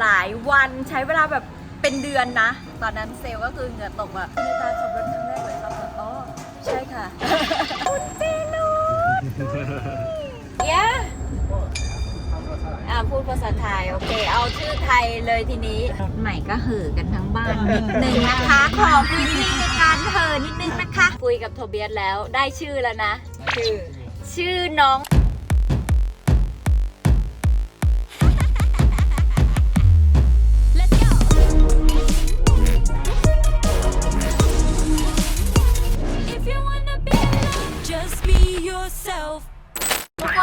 หลายวันใช้เวลาแบบเป็นเดือนนะ ตอนนั้นเซลลก็คือเหงื่อตกอะในตาขับรถครั้งแรกเลยครับอ๋อใช่ค่ะคุณเจนุสเย้อ่าพูดภาษาไทย โอเค เอาชื่อไทยเลยทีนี้รถใหม่ก็เห่อกันทั้งบ้านนิดนึงนะคะ ขอพื้นที่ในการเห่อนิดนึงนะคะ คุยกับโทเบียสแล้วได้ชื่อแล้วนะ ชื่อ ชื่อน้อง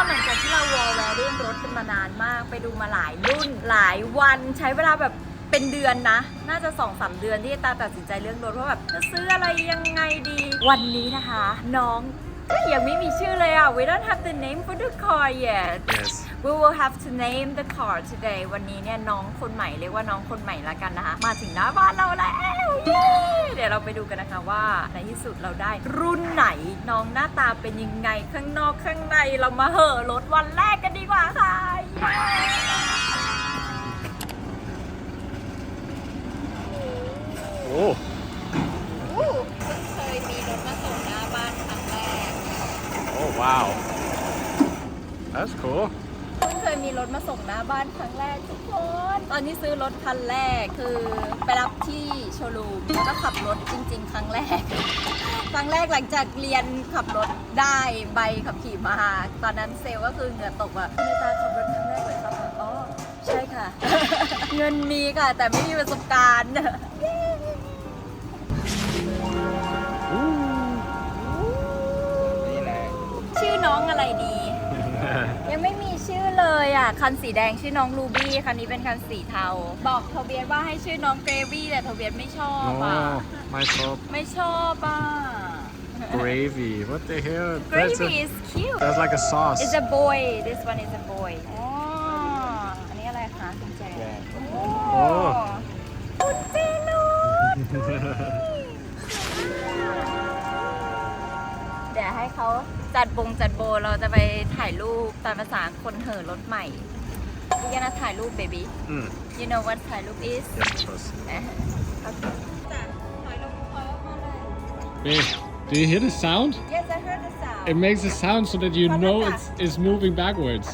คนหลังจากที่เราวอลแวร์เรื่องรถกันมานานมาก ไปดูมาหลายรุ่นหลายวันใช้เวลาแบบเป็นเดือนนะ น่าจะ2อสเดือนที่ตาตัดสินใจเรื่องรถว่าแบบจะซื้ออะไรยังไงดี วันนี้นะคะ น้องก็ยังไม่มีชื่อเลยอะ we don't have the name for the car yet Yes. we will have to name the car today วันนี้เนี่ยน้องคนใหม่เรียกว่าน้องคนใหม่ละกันนะคะ มาถึงหน้าบ้านเราแล้วเย้เดี๋ ยวเราไปดูกันนะคะว่าในที่สุดเราได้รุ่นไหนน้องหน้าตาเป็นยังไงข้างนอกข้างในเรามาเหอะรถวันแรกกันดีกว่าค่ะเย้ Oh. อู้เพิ่งเคยมีรถมาส่งหน้าบ้านครั้งแรก Oh wow. That's cool. มีรถมาส่งหน้าบ้านครั้งแรกทุกคน ตอนที่ซื้อรถคันแรกคือไปรับที่โชว์รูมแล้วก็ขับรถจริง ๆ ครั้งแรก ครั้งแรกหลังจากเรียนขับรถได้ใบขับขี่มาตอนนั้นเซลก็คือเหงื่อตกอะในตาขับรถครั้งแรกเลยครับอ๋อใช่ค่ะ เงินมีค่ะ แต่ไม่มีประสบการณ์ชื่อน้องอะไรดี ยังไม่มี ชื่อเลยอะ คันสีแดงชื่อน้องรูบี้คันนี้เป็นคันสีเทา บอกโทเบียสว่าให้ชื่อน้องเกรวี่แต่โทเบียสไม่ชอบอะ Oh, my top ไม่ชอบอะ gravy. What the hell? That's, Gravy a, is cute that's like a sauce. It's a boy this one is a boy อ๋ออันนี้อะไรคะกุญแจ โอ้กุญแจรถ เดี๋ยวให้เขาจัดบงจัดโบเราจะไปถ่ายรูปตามภาษาคนเห่อรถใหม่พี่กันนะถ่ายรูป baby Mm. you know what ถ่ายรูป is Yes, of course. จ้ะถอยลงถอยออกมาเลย Babe, do you hear the sound? Yes I heard the sound It makes a sound so that you know it's, it's moving backwards.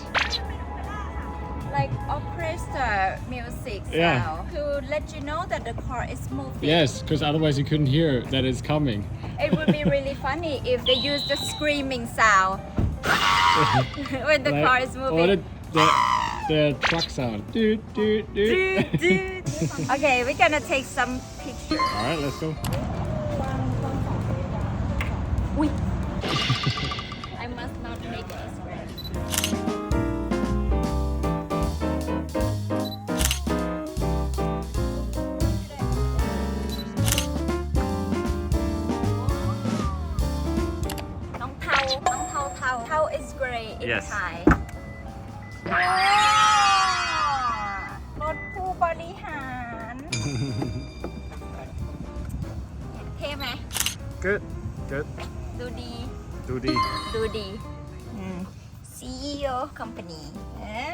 like orchestra music Yeah. sound to let you know that the car is moving. Yes, because otherwise you couldn't hear that it's coming. It would be really funny if they use the screaming sound when the Like- car is Or moving. the, the, the truck sound. Doot, doot, doot. Doot, doot. okay, we're gonna take some pictures. Alright, let's go. Yes. Thai. รถผู้บริหาร เท่ไหม Good. Good. ดูดี Doody. ดูดีอืม CEO company อ่า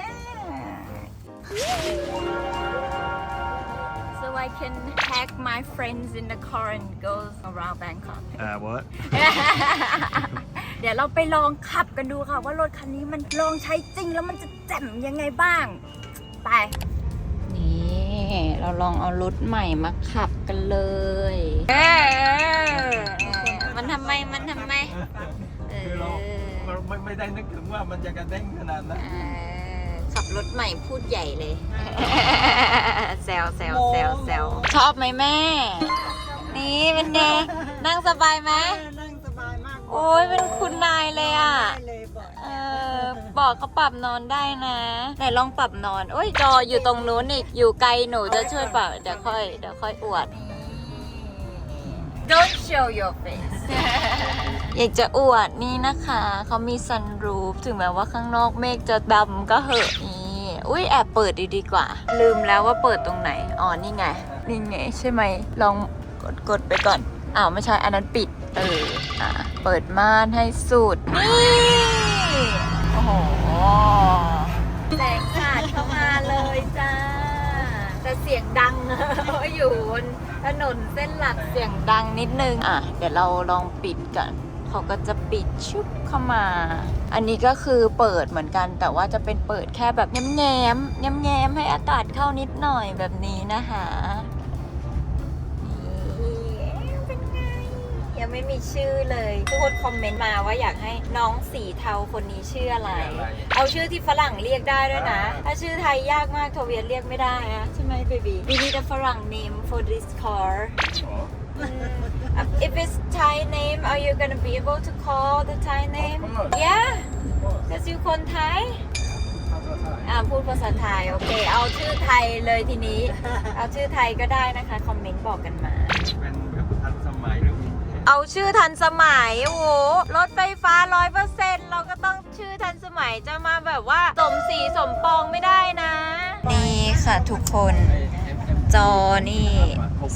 so I can pack my friends in the car and go around Bangkok Uh, what? เดี๋ยวเราไปลองขับกันดูค่ะ ว่ารถคันนี้มันลองใช้จริงแล้วมันจะแจ่มยังไงบ้าง ไป นี่เราลองเอารถใหม่มาขับกันเลยเออมันทำไมมันทำไมเอคือเราอ เราไม่ไม่ได้นึกถึงว่ามันจะกระเด้งขนาดนั้นเออขับรถใหม่พูดใหญ่เลย แซวแซวแซวแซวชอบไหมแม่ นี่เป็นไงนั่งสบายไหม โอ้ยเป็นคุณนายเลยอะได้เลยบอก เออบอกเขาปรับนอนได้นะ ไหนลองปรับนอน โอ้ยจออยู่ตรงนู้นอีก อยู่ไกลหนูจะช่วยปรับ เดี๋ยวค่อย เดี๋ยวค่อยอวด Don't show your face อยากจะอวดนี่นะคะ เขามีซันรูฟถึงแม้ว่าข้างนอกเมฆจะดำก็เหอะนี่อุ้ยแอบเปิดดีดีกว่า ลืมแล้วว่าเปิดตรงไหน อ๋อ นี่ไง นี่ไง ใช่ไหม ลองกดกดไปก่อน อ้าว ไม่ใช่ อันนั้นปิด เอออะเปิดม่านให้สุด นี่ โอ้โห แสงสาดเข้ามาเลยจ้า แต่เสียงดังอยู่บนถนนเส้นหลักเสียงดังนิดนึง อะ เดี๋ยวเราลองปิดกัน เขาก็จะปิดชุบเข้ามา อันนี้ก็คือเปิดเหมือนกัน แต่ว่าจะเป็นเปิดแค่แบบแง้มแง้มแง้มแง้มให้อากาศเข้านิดหน่อยแบบนี้นะคะ ยังไม่มีชื่อเลย ทุกคนคอมเมนต์มาว่าอยากให้น้องสีเทาคนนี้ชื่ออะไร อะไร เอาชื่อที่ฝรั่งเรียกได้ด้วยนะ ถ้าชื่อไทยยากมากโทเวียนเรียกไม่ได้นะใช่ไหมเบบี We need a ฝรั่ง name for this car Uh, if it's Thai name are you gonna be able to call the Thai name Of course. yeah because you คนไทยอ่าพูดภาษาไทย โอเค เอาชื่อไทยเลยทีนี้ เอาชื่อไทยก็ได้นะคะ คอมเมนต์บอกกันมา เอาชื่อทันสมัย โอ้โห รถไฟฟ้าร้อยเปอร์เซ็นเราก็ต้องชื่อทันสมัยจะมาแบบว่าสมสีสมปองไม่ได้นะ นี่ค่ะทุกคน จอนี่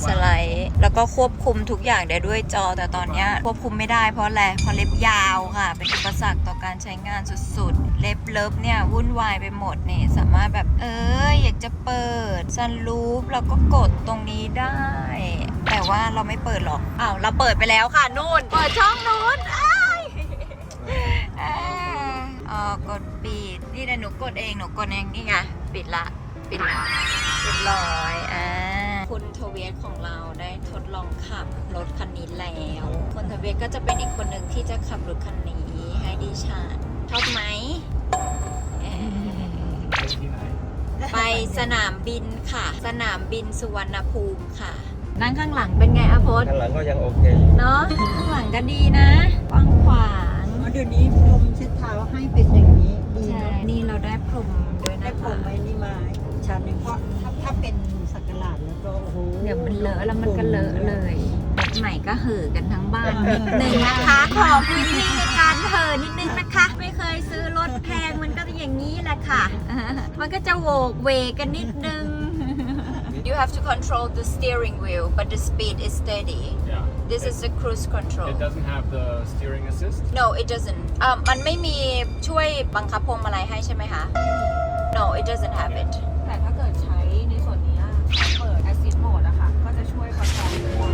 สไลด์แล้วก็ควบคุมทุกอย่างได้ด้วยจอ แต่ตอนเนี้ยควบคุมไม่ได้เพราะอะไรเพราะเล็บยาวค่ะ เป็นอุปสรรคต่อการใช้งานสุดๆ เล็บเลิฟเนี่ย วุ่นวายไปหมดนี่สามารถแบบเอออยากจะเปิดซันรูฟแล้วก็กดตรงนี้ได้ ว่าเราไม่เปิดหรอก อ้าว เราเปิดไปแล้วค่ะนู่น เปิดช่องนู้นอ้ายอ่าอ๋อกดปิด นี่นะหนูกดเอง หนูกดเอง นี่ไง ปิดละ ปิดละเรียบร้อยอ่าคุณทเวียสของเราได้ทดลองขับรถคันนี้แล้ว คุณทเวียสก็จะเป็นอีกคนหนึ่งที่จะขับรถคันนี้ให้ดิฉันชอบไหมเอ่อไปสนามบินค่ะ สนามบินสุวรรณภูมิค่ะ นั่งข้างหลังเป็นไงอะพศข้างหลังก็ยังโอเคอยู่เนาะข้างหลังก็ดีนะกว้างขวางอ๋อเดี๋ยวนี้พรมเช็ดเท้าให้เป็นอย่างนี้ดีใช่เนาะนี่เราได้พรมด้วยได้นะพรคะ มไว้นี่มาชั้นหนึ่งเพราะถ้าถ้าเป็นสักหลาดแล้วก็โอ้โห เดี๋ยวมันเลอะแล้วมันก็เลอะเลยรถใหม่ก็เห่อกันทั้งบ้านนิดนึงนะคะ ขอพื้นที่ในการเห่อนิดนึงนะคะ ไม่เคยซื้อรถแพงมันก็อย่างนี้แหละค่ะ มันก็จะโวกเวกกันนิดนึง You have to control the steering wheel but the speed is steady Yeah. This is the cruise control It doesn't have the steering assist. No it doesn't อ่ามันไม่มีช่วยบังคับพวงมาลัยให้ใช่ไหมคะ No it doesn't have it แต่ถ้าเกิดใช้ในส่วนนี้อะเปิด Assist Mode อะค่ะ ก็จะช่วยคอนโทรล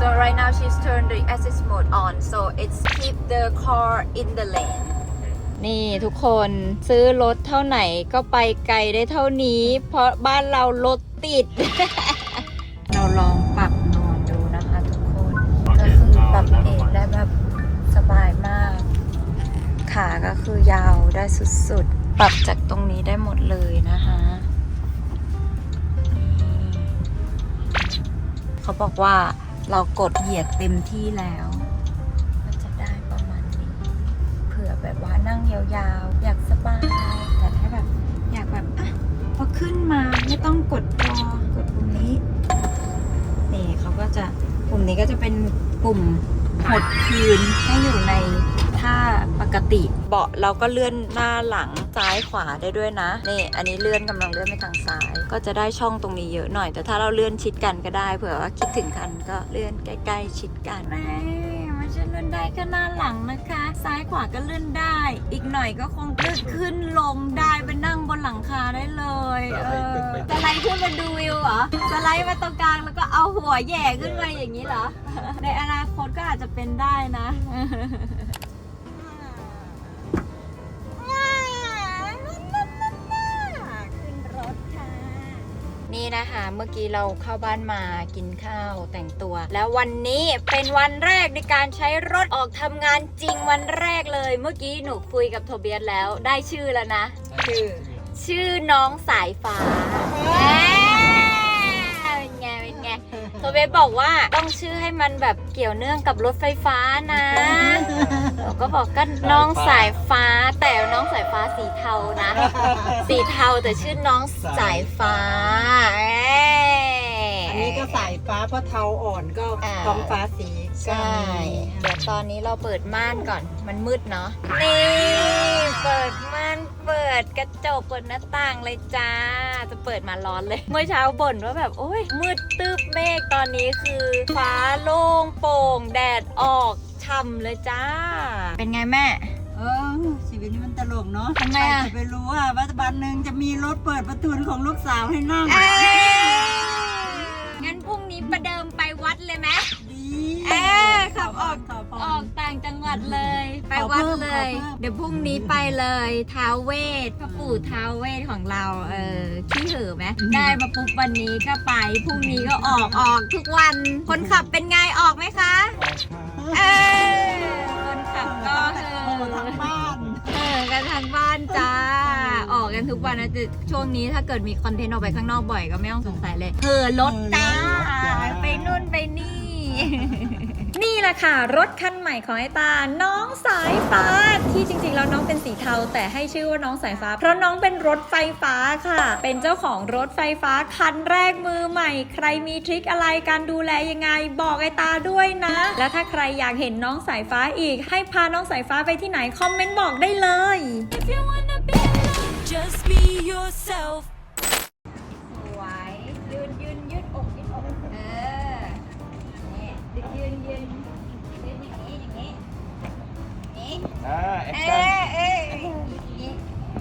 So right now she's turned the assist mode on so it's keep the car in the lane นี่ทุกคนซื้อรถเท่าไหนก็ไปไกลได้เท่านี้ เพราะบ้านเรารถติด เราลองปรับนอนดูนะคะทุกคนก็คือปรับเอนได้แบบสบายมาก ขาก็คือยาวได้สุดๆ ปรับจากตรงนี้ได้หมดเลยนะคะเขาบอกว่าเรากดเหยียดเต็มที่แล้ว แบบว่านั่งยาวๆ อยากสบาย แต่ถ้าแบบอยากแบบอะพอขึ้นมาไม่ต้องกดจอกดปุ่มนี้ นี่เขาก็จะปุ่มนี้ก็จะเป็นปุ่มหดคืนให้อยู่ในท่าปกติ เบาะเราก็เลื่อนหน้าหลังซ้ายขวาได้ด้วยนะนี่อันนี้เลื่อนกำลังเลื่อนไปทางซ้าย ก็จะได้ช่องตรงนี้เยอะหน่อย แต่ถ้าเราเลื่อนชิดกันก็ได้เผื่อว่าคิดถึงกันก็เลื่อนใกล้ ๆ ชิดกันแม่ ไม่ใช่เลื่อนได้แค่หน้าหลังนะคะ ซ้ายขวาก็เลื่อนได้ อีกหน่อยก็คงเลื่อนขึ้นลงได้ไปนั่งบนหลังคาได้เลยเออสไลด์ขึ้นมาดูวิวเหรอสไลด์มาตรงกลางแล้วก็เอาหัวแหย่ขึ้นมาอย่างนี้เหรอ ในอนาคตก็อาจจะเป็นได้นะ นี่นะคะเมื่อกี้เราเข้าบ้านมากินข้าวแต่งตัว แล้ววันนี้เป็นวันแรกในการใช้รถออกทำงานจริงวันแรกเลย เมื่อกี้หนูคุยกับโทเบียสแล้วได้ชื่อแล้วนะคือชื่อน้องสายฟ้า ไงโทเบสบอกว่าต้องชื่อให้มันแบบเกี่ยวเนื่องกับรถไฟฟ้านะเราก็บอกก็น้องสายฟ้าแต่น้องสายฟ้าสีเทานะ สีเทาแต่ชื่อน้องสายฟ้าเอ้ยอันนี้ก็สายฟ้าเพราะเทาอ่อนก็อ่าท้องฟ้าสีใช่เดี๋ยวตอนนี้เราเปิดม่านก่อนมันมืดเนาะนี่เปิดม่านเปิดกระจกเปิดหน้าต่างเลยจ้า จะเปิดมาร้อนเลย เมื่อเช้าบ่นว่าแบบโอ้ยมืดตึบเมฆต อนนี้คือฟ้าโล่งโปร่งแดดออกช่ำเลยจ้า เป็นไงแม่ เออชีวิตนี้มันตลกเนาะทำไมอะ ใครจะไปรู้ว่าวัวันหนึ่งจะมีรถเปิดประตูของลูกสาวให้นั่งเอ้ยงั้นพรุ่งนี้ประเดิมไปวัดเลยไหมดี เอ๊ะ ขับออกขอพรออกต่างจังหวัดเลย ไปขอวัดเพิ่มเลยขอเพิ่มเดี๋ยวพรุ่งนี้ไปเลยท้าวเวทพระปู่ท้าวเวทของเรา เออขี้หือไหมได้มาปุ๊บวันนี้ก็ไปพรุ่งนี้ก็ออกออกทุกวัน คนขับเป็นไงออกไหมคะ เออคนขับก็เอโอ้อทั้งบ้านเออกันทางบ้านจ้าออกกันทุกวันนะแต่ช่วงนี้ถ้าเกิดมีคอนเทนต์ออกไปข้างนอกบ่อยก็ไม่ต้องสงสัยเลยเออรถจ้าไปนู่นไปนี่ นี่แหละค่ะ รถคันใหม่ของไอตา น้องสายฟ้า ที่จริงๆ แล้วน้องเป็นสีเทา แต่ให้ชื่อว่าน้องสายฟ้า เพราะน้องเป็นรถไฟฟ้าค่ะ เป็นเจ้าของรถไฟฟ้าคันแรกมือใหม่ ใครมีทริคอะไรการดูแลยังไง บอกไอตาด้วยนะ แล้วถ้าใครอยากเห็นน้องสายฟ้าอีก ให้พาน้องสายฟ้าไปที่ไหนคอมเมนต์บอกได้เลย If you wanna be loved, just be yourself. แอคเอชั่น